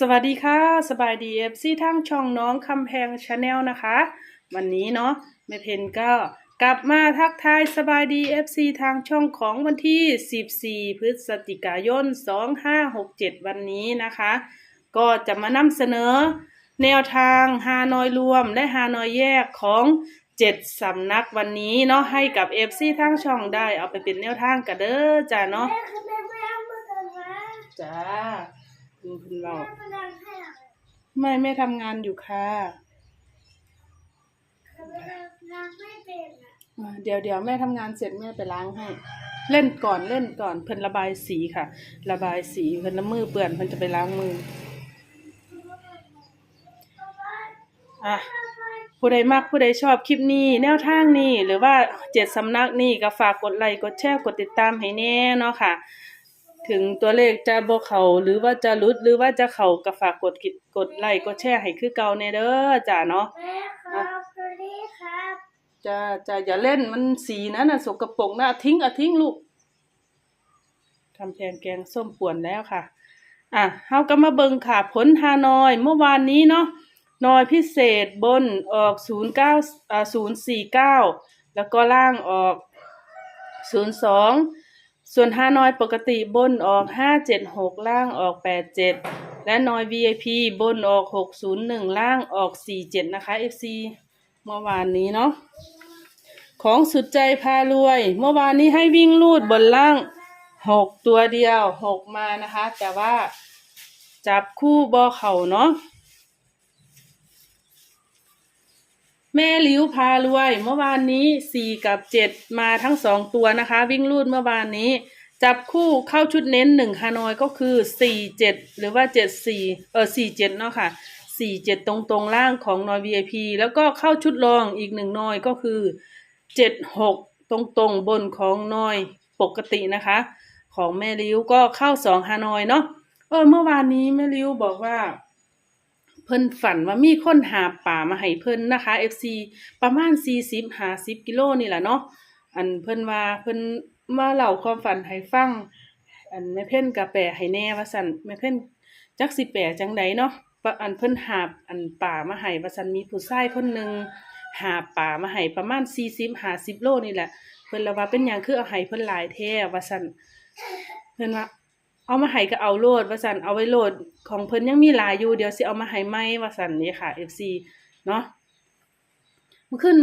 สวัสดีค่ะ สบายดีเอฟซีทั้งช่องน้องคำแพงชาแนลนะคะ วันนี้เนาะแม่เพนก็กลับมาทักทายสบายดีเอฟซีทางช่องของวันที่ 14 พฤศจิกายน 2567 วันนี้นะคะ ก็จะมานำเสนอ แนวทางฮานอยรวมและฮานอยแยกของเจ็ดสำนักวันนี้เนาะให้กับเอฟซีทางช่องได้เอาไปเป็นแนวทางกันเด้อจ้าเนาะแม่คือแม่ไม่เอามือกันนะจ้า ดูคุณเราแม่มาดังให้หลังไม่ไม่ทำงานอยู่ค่ะคือแม่ดังไม่เป็นอะอ่าเดี๋ยวเดี๋ยวแม่ทำงานเสร็จแม่ไปล้างให้ เล่นก่อนเล่นก่อนเพิ่นระบายสีค่ะ ระบายสีเพิ่นน้ำมือเปื้อนเพิ่นจะไปล้างมืออะผู้ใดมักผู้ใดชอบคลิปนี้ แนวทางนี้หรือว่าเจ็ดสำนักนี่ก็ฝากกดไลค์กดแชร์กดติดตามให้แน่เนาะค่ะ ถึงตัวเลขจะบ่เข้าหรือว่าจะหลุดหรือว่าจะเข้าก็ฝากกดกิกดไลค์กดแชร์ให้คือเก่าแน่เด้อจ้าเนาะแม่ครับสวัสดีครับจะจะอย่าเล่นมันสีนั้นน่ะสกปรกนะเอาทิ้งเอาทิ้งลูกทำแทนแกงส้มป่วนแล้วค่ะ อะเฮาก็มาเบิ่งค่ะ ผลฮานอยเมื่อวานนี้เนาะนอยพิเศษบนออก09อ่า049แล้วก็ล่างออก02ส่ ส่วนฮานอยปกติบนออก576ล่างออก87และนอย VIP บนออก601ล่างออก47นะคะ FC เมื่อวานนี้เนาะของสุดใจพารวย เมื่อวานนี้ให้วิ่งลูดบนล่างหกตัวเดียวหกมานะคะ แต่ว่าจับคู่บอเข่าเนาะ แม่ลิ้วพารวย เมื่อวานนี้สี่กับเจ็ดมาทั้งสองตัวนะคะ วิ่งลูดเมื่อวานนี้ จับคู่เข้าชุดเน้นหนึ่งฮานอยก็คือสี่เจ็ดหรือว่าเจ็ดสี่เออสี่เจ็ดเนาะค่ะสี่เจ็ดตรงตรงๆล่างของนอย VIP แล้วก็เข้าชุดรองอีกหนึ่งนอยก็คือเจ็ดหกตรงตรงๆบนของนอยปกตินะคะ ของแม่ริ้วก็เข้าสองฮานอยเนาะเออเมื่อวานนี้แม่ริ้วบอกว่า เพิ่นฝันว่ามีคนหาป่ามาให้เพิ่นนะคะ FC ประมาณสี่สิบห้าสิบกิโลนี่แหละเนาะอันเพิ่นว่าเพิ่นมาเล่าความฝันให้ฟัง อันแม่เพ่นกะแปลให้แน่ว่าซั่นแม่เพ่นจักสิแปลจังใดเนาะอันเพิ่นหาบอันป่ามาให้ว่าซั่นมีผู้ชายคนหนึ่งหาป่ามาให้ประมาณ40 50โลนี่แหละ เพิ่นละว่าเป็นหยังคือเอาให้เพิ่นหลายแท้ว่าซั่นเพิ่นว่า เอามาให้ก็เอาโลดว่าซั่นเอาไว้โลดของเพิ่นยังมีหลายอยู่เดี๋ยวสิเอามาให้ใหม่ว่าซั่นนี่ค่ะ FC เนาะมันขึ้น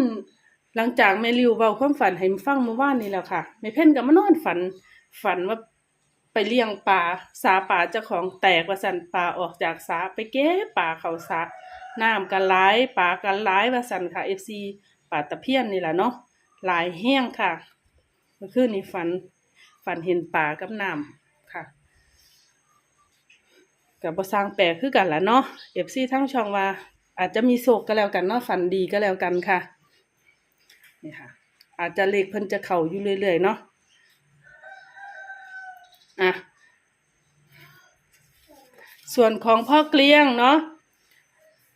หลังจากแม่ริวเว้าความฝันให้ฟังเมื่อวานนี่แล้วค่ะแม่เพ่นก็มานอนฝัน ฝันว่าไปเลี้ยงปลาสาปลาเจ้าของแตกว่าสันปลาออกจากสาไปเก็บปลาเขาสาน้ำกันหลายปลากันหลายว่าสันค่ะเอฟซีปลาตะเพียนนี่แหละเนาะหลายแห้งค่ะเมื่อคืนนี้ฝัน ฝันเห็นปลากับน้ำค่ะ กับบสร้างแปลกคือกันละเนาะเอฟซีทั้งช่องว่า อาจจะมีโศกก็แล้วกันเนาะฝันดีก็แล้วกันค่ะนี่ค่ะ อาจจะเลขเพิ่นจะเข่าอยู่เรื่อยๆเนาะอะส่วนของพ่อเกลียงเนาะ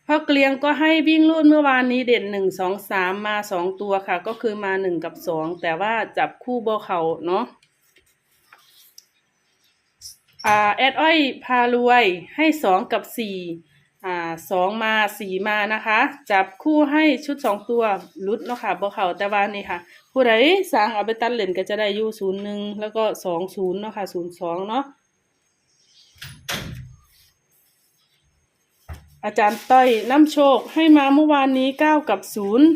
พ่อเกลียงก็ให้วิ่งรุ่นเมื่อวานนี้เด่นหนึ่งสองสามมาสองตัวค่ะ ก็คือมาหนึ่งกับสองแต่ว่าจับคู่โบเขาเนาะ แอดอ้อยพารวยให้สองกับสี่อ่าสองมาสี่มานะคะ จับคู่ให้ชุดสองตัวลุดเนาะค่ะบ่เขาแต่ว่านี่ค่ะ ผู้ใดสั่งเอาไปตัดเล่นก็จะได้ยู่ศูนย์หนึ่งแล้วก็สองศูนย์เนาะค่ะศูนย์สองเนาะอาจารย์ต้อยน้ำโชคให้มาเมื่อวานนี้เก้ากับศูนย์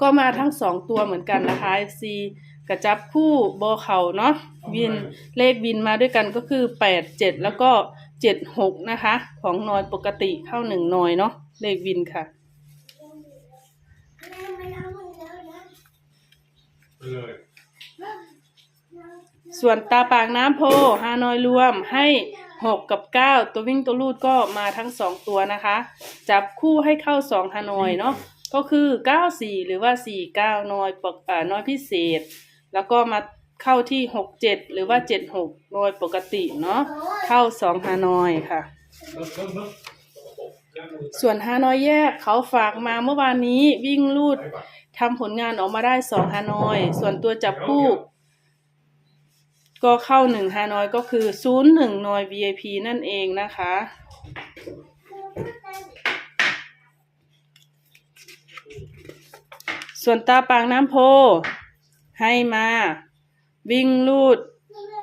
ก็มาทั้งสองตัวเหมือนกันนะคะ FC กระจับคู่โบเขาเนาะวินเลขวินมาด้วยกันก็คือแปดเจ็ดแล้วก็เจ็ดหกนะคะ ของนอยปกติเข้าหนึ่งนอยเนาะเลขวินค่ะแม่ไม่เอามือแล้วนะไปเลยส่วนตาปากน้ำโพฮานอยรวมให้หกกับเก้าตัววิ่งตัวลูดก็มาทั้งสองตัวนะคะ จับคู่ให้เข้าสองฮานอยเนาะก็คือเก้าสี่หรือว่าสี่เก้านอยปกอ่านอยพิเศษ แล้วก็มาเข้าที่หกเจ็ดหรือว่าเจ็ดหกนอยปกติเนาะเข้าสองฮานอยค่ะ ส่วนฮานอยแยกเขาฝากมาเมื่อวานนี้วิ่งลูดทำผลงานออกมาได้สองฮานอย ส่วนตัวจับคู่ ก็เข้าหนึ่งฮานอยก็คือศูนย์หนึ่งนอย VIP นั่นเองนะคะ ส่วนตาปางน้ำโพ ให้มา วิ่งลูด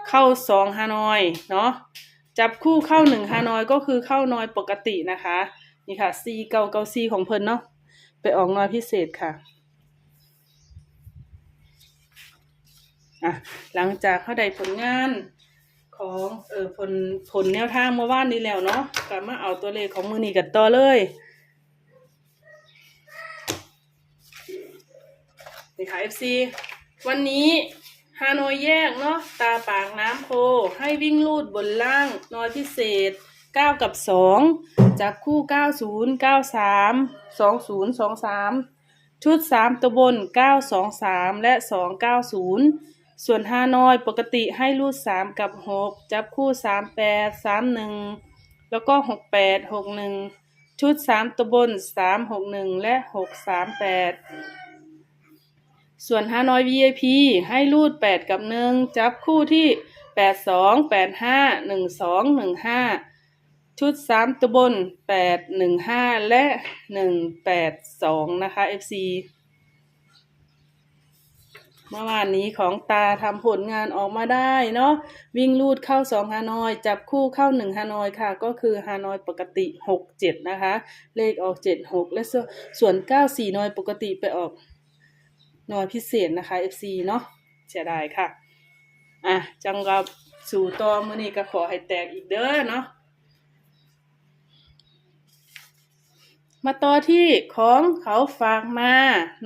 เข้าสองฮานอยเนาะจับคู่เข้าหนึ่งฮานอยก็คือเข้านอยปกตินะคะ นี่ค่ะซีเกาเกาซีของเพิ่นเนาะไปออกนอยพิเศษค่ะอะหลังจากเขาได้ผลงานของเออผลผลแนวทางเมื่อวานนี้แล้วเนาะกลับมาเอาตัวเลขของมือนี้กันต่อเลยนี่ค่ะ FC วันนี้ฮานอยแยกเนาะตาปากน้ำโพให้วิ่งลูดบนล่างนอยพิเศษ 9 กับ 2 จากคู่ 90 93 20 23 ชุด 3 ตัวบน 923 และ 290 ส่วนฮานอยปกติให้รูด 3 กับ 6 จับคู่ 38 31 แล้วก็ 68 61 ชุด 3 ตัวบน 361 และ 638 ส่วนฮานอย VIP ให้รูด 8 กับ 1 จับคู่ที่ 82 85 12 15 ชุด 3 ตัวบน 8 15 และ 182 นะคะ FC เมื่อวานนี้ของตาทำผลงานออกมาได้เนาะวิ่งลูดเข้า 2 ฮานอย จับคู่เข้า 1 ฮานอยค่ะ ก็คือฮานอยปกติ 6 7 นะคะ เลขออก 7 6 และส่วนส่วน9 4นอยปกติไปออก นอยพิเศษนะคะ FC เนาะเสียดายค่ะ อะ จังกับสู่ต่อมื้อนี้ก็ขอให้แตกอีกเด้อเนาะมาต่อที่ของเขาฝากมา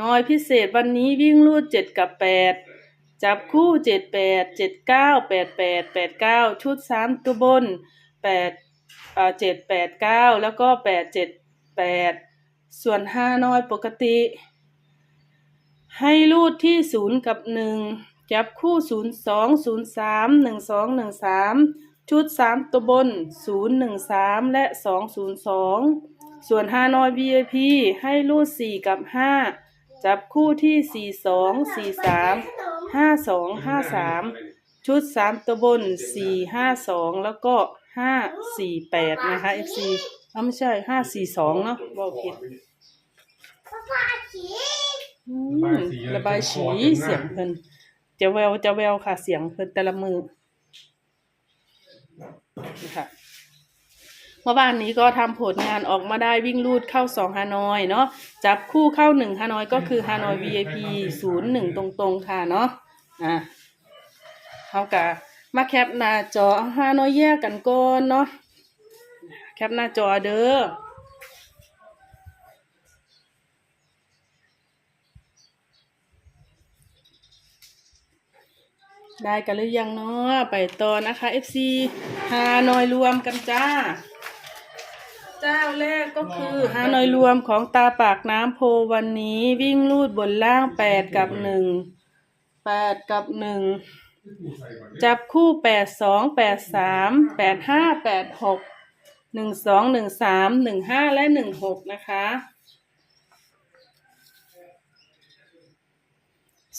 น่อยพิเศษวันนี้วิ่งรูดเจ็ดกับแปดจับคู่เจ็ดแปดเจ็ดเก้าแปดแปดแปดเก้าชุดสามตัวบนแปดอ่าเจ็ดแปดเก้าแล้วก็แปดเจ็ดแปดส่วนห้าน้อยปกติ ให้รูดที่ศูนย์กับหนึ่งจับคู่ศูนย์สองศูนย์สามหนึ่งสองหนึ่งสามชุดสามตัวบนศูนย์หนึ่งสามและสองศูนย์สองส่วนฮานอย VIP ให้รูดสี่กับห้าจับคู่ที่สี่สองสี่สามห้าสองห้าสามชุดสามตัวบนสี่ห้าสองแล้วก็ห้าสี่แปดนะคะ FC เอาไม่ใช่ห้าสี่สองเนาะบอกผิด ป้าฉีอืมระบายสีเสียงเพิ่นจะแววจะแววค่ะ เสียงเพิ่นแต่ละมือนี่ค่ะเมื่อวานนี้ก็ทำผลงานออกมาได้วิ่งลูดเข้าสองฮานอยเนาะจับคู่เข้าหนึ่งฮานอยก็คือฮานอย VIP ศูนย์หนึ่งตรงๆค่ะเนาะอะเขากะมาแคปหน้าจอฮานอยแยกกันก่อนเนาะแคปหน้าจอเด้อ ได้กันหรือยังเนาะไปต่อนะคะ FC ฮานอยรวมกันจ้า เจ้าแรกก็คือฮานอยรวมของตาปากน้ำโพวันนี้วิ่งลูดบนล่างแปดกับหนึ่งแปดกับหนึ่งจับคู่แปดสองแปดสามแปดห้าแปดหกหนึ่งสองหนึ่งสามหนึ่งห้าและหนึ่งหกนะคะ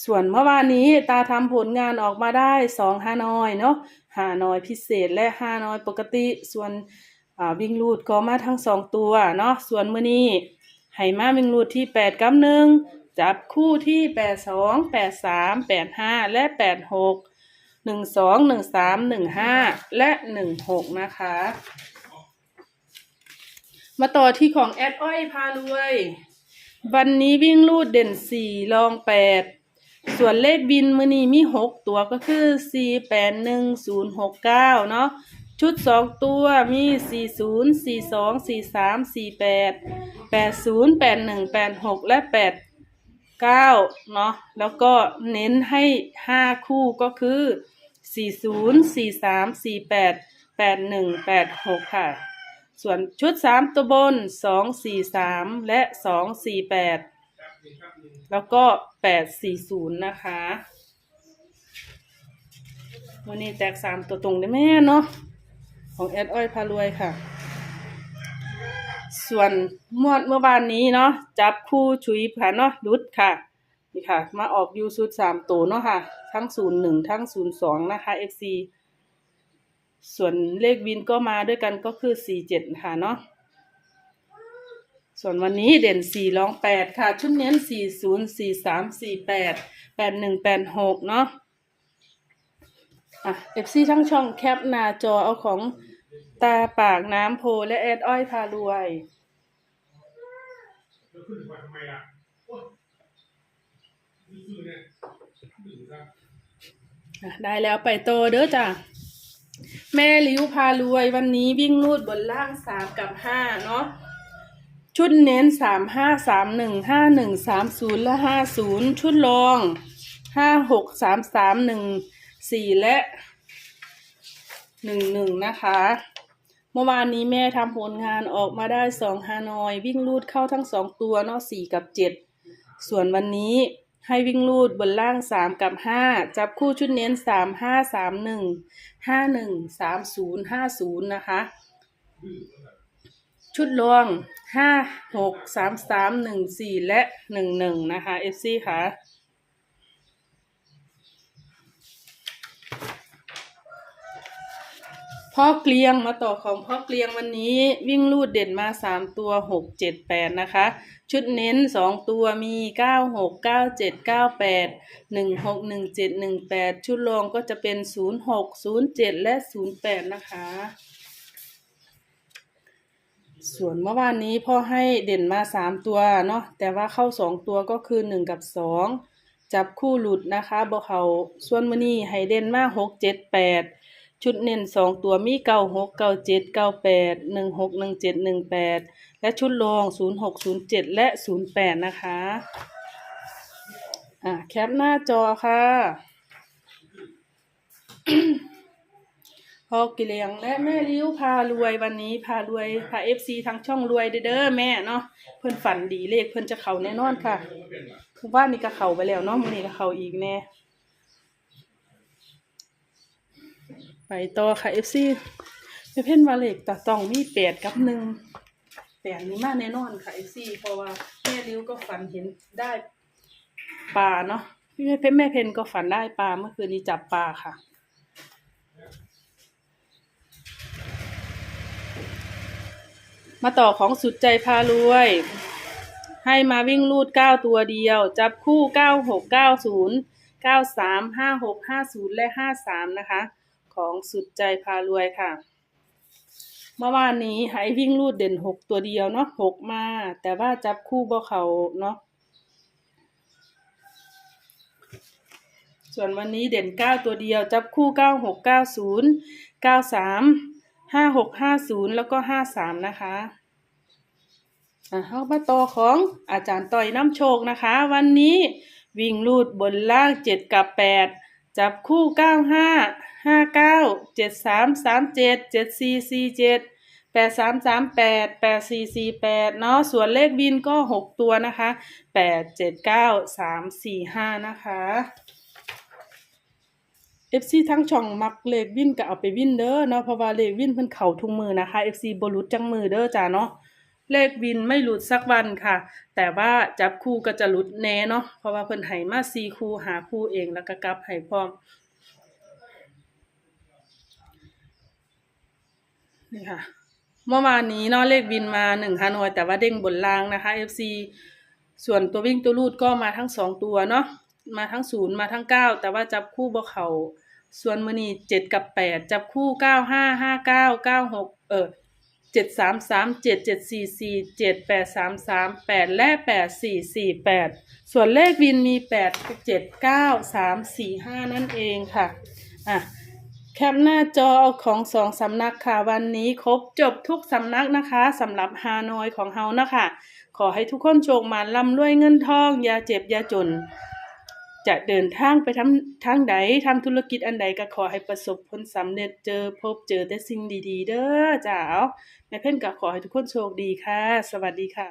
ส่วนเมื่อวานนี้ตาทำผลงานออกมาได้สองฮานอยเนาะฮานอยพิเศษและฮานอยปกติ ส่วนวิ่งรูดก็มาทั้งสองตัวเนาะส่วนเมื้อนี้ให้มาวิ่งรูดที่แปดกับหนึ่งจับคู่ที่แปดสองแปดสามแปดห้าและแปดหกหนึ่งสองหนึ่งสามหนึ่งห้าและหนึ่งหกนะคะ มาต่อที่ของแอดอ้อยพารวย วันนี้วิ่งลูดเด่นสี่รองแปด ส่วนเลขบินมือนี้มีหกตัวก็คือสี่แปดหนึ่งศูนย์หกเก้าเนาะชุดสองตัวมีสี่ศูนย์สี่สองสี่สามสี่แปดแปดศูนย์แปดหนึ่งแปดหกและแปดเก้าเนาะแล้วก็เน้นให้ห้าคู่ก็คือสี่ศูนย์สี่สามสี่แปดแปดหนึ่งแปดหกค่ะ ส่วนชุดสามตัวบนสองสี่สามและสองสี่แปด แล้วก็แปดสี่ศูนย์นะคะวันนี้แตกสามตัวตรงได้แม่เนาะของแอดอ้อยพารวยค่ะ ส่วนมวดเมื่อวานนี้เนาะจับคู่ชุยผ่านเนาะดุดค่ะนี่ค่ะ มาออกยูซูดสามตัวเนาะค่ะ ทั้งศูนย์หนึ่งทั้งศูนย์สองนะคะ FC ส่วนเลขวินก็มาด้วยกันก็คือสี่เจ็ดค่ะเนาะ ส่วนวันนี้เด่นสี่รองแปดค่ะ ชุดเน้นสี่ศูนย์สี่สามสี่แปดแปดหนึ่งแปดหกเนาะอะ FC ทั้งช่องแคปหน้าจอเอาของตาปากน้ำโพและแอดอ้อยพารวยไมล่ะโอ๊ยนี่คือเนี่ยนี่ครับอะได้แล้วไปโตเด้อจ้ะ แม่ลิ้วพารวยวันนี้วิ่งรูดบนล่างสามกับห้าเนาะ ชุดเน้นสามห้าสามหนึ่งห้าหนึ่งสามศูนย์และห้าศูนย์ชุดรองห้าหกสามสามหนึ่งสี่และหนึ่งหนึ่งนะคะ เมื่อวานนี้แม่ทำผลงานออกมาได้สองฮานอย วิ่งรูดเข้าทั้งสองตัวเนาะสี่กับเจ็ดส่วนวันนี้ให้วิ่งลูดบนล่างสามกับห้าจับคู่ชุดเน้นสามห้าสามหนึ่งห้าหนึ่งสามศูนย์ห้าศูนย์นะคะ ชุดรวงห้าหกสามสามหนึ่งสี่และหนึ่งหนึ่งนะคะ FC ค่ะพ่อเกลียงมาต่อของพ่อเกลียงวันนี้วิ่งลูดเด่นมาสามตัวหกเจ็ดแปดนะคะ ชุดเน้นสองตัวมีเก้าหกเก้าเจ็ดเก้าแปดหนึ่งหกหนึ่งเจ็ดหนึ่งแปดชุดรองก็จะเป็นศูนย์หกศูนย์เจ็ดและศูนย์แปดนะคะ ส่วนเมื่อวานนี้พ่อให้เด่นมาสามตัวเนาะแต่ว่าเข้าสองตัวก็คือหนึ่งกับสองจับคู่หลุดนะคะบ่เขาส่วนมื้อนี้ให้เด่นมาหกเจ็ดแปดชุดเน้นสองตัวมีเก้าหกเก้าเจ็ดเก้าแปดหนึ่งหกหนึ่งเจ็ดหนึ่งแปดและชุดรองศูนย์หกศูนย์เจ็ดและศูนย์แปดนะคะอะแคปหน้าจอค่ะ พอกิเลงและแม่ลิ้วพารวยวันนี้พารวยพาเอฟซีทั้งช่องรวยเด้อเด้อแม่เนาะเพิ่นฝันดีเลขเพิ่นจะเข้าแน่นอนค่ะคือว่านี่ก็เข้าไปแล้วเนาะมื้อนี้ก็เข้าอีกแน่ไปต่อค่ะ FC ไปเพ่นวาเล็กแต่ต้องมีแปดกับหนึ่งแปดนี้มาแน่นอนค่ะ FC เพราะว่าแม่ริ้วก็ฝันเห็นได้ปลาเนาะพี่แม่เพนแม่เพนก็ฝันได้ปลาเมื่อคืนนี้จับปลาค่ะ มาต่อของสุดใจพารวย ให้มาวิ่งลูดเก้าตัวเดียว จับคู่เก้าหกเก้าศูนย์เก้าสามห้าหกห้าศูนย์และห้าสามนะคะ ของสุดใจพารวยค่ะ เมื่อวานนี้ให้วิ่งลูดเด่นหกตัวเดียวเนาะหกมา แต่ว่าจับคู่บ่เขาเนาะส่วนวันนี้เด่นเก้าตัวเดียว จับคู่เก้า หกเก้าศูนย์เก้าสามห้าหกห้าศูนย์แล้วก็ห้าสามนะคะอะเข้ามาต่อของอาจารย์ต่อยน้ำโชคนะคะ วันนี้วิ่งลูดบนล่างเจ็ดกับแปดจับคู่เก้าห้าห้าเก้าเจ็ดสามสามเจ็ดเจ็ดสี่สี่เจ็ดแปดสามสามแปดแปดสี่สี่แปดเนาะส่วนเลขวินก็หกตัวนะคะแปดเจ็ดเก้าสามสี่ห้านะคะ FC ทั้งช่องมักเลขวินก็เอาไปวินเด้อเนาะเพราะว่าเลขวินเพิ่นเข้าทุกมือนะคะ FC บ่หลุดจังมือเด้อจ้าเนาะเลขวินไม่หลุดสักวันค่ะ แต่ว่าจับคู่ก็จะหลุดแน่เนาะเพราะว่าเพิ่นให้มาสี่คู่หาคู่เองแล้วก็กลับให้พร้อมนี่ค่ะเมื่อวานนี้เนาะเลขวินมาหนึ่งฮานอยแต่ว่าเด้งบนล่างนะคะ FC ส่วนตัววิ่งตัวรูดก็มาทั้งสองตัวเนาะ มาทั้งศูนย์มาทั้งเก้าแต่ว่าจับคู่บ่เขาส่วนมือนีเจ็ดกับแปดจับคู่เก้าห้าห้าเก้าเก้าหกเออเจ็ดสามสามเจ็ดเจ็ดสี่สี่เจ็ดแปดสามสามแปดและแปดสี่สี่แปดส่วนเลขวินมีแปดเจ็ดเก้าสามสี่ห้านั่นเองค่ะอะแคปหน้าจอเอาของสองสำนักค่ะวันนี้ครบจบทุกสำนักนะคะสำหรับฮานอยของเฮานะคะ ขอให้ทุกคนโชคมาร่ำรวยเงินทอง อย่าเจ็บ อย่าจน จะเดินทางไปทำทางใดทำธุรกิจอันใดก็ขอให้ประสบผลสำเร็จเจอพบเจอแต่สิ่งดีๆ เด้อจ้าวแม่เพ่นก็ขอให้ทุกคนโชคดีค่ะ สวัสดีค่ะ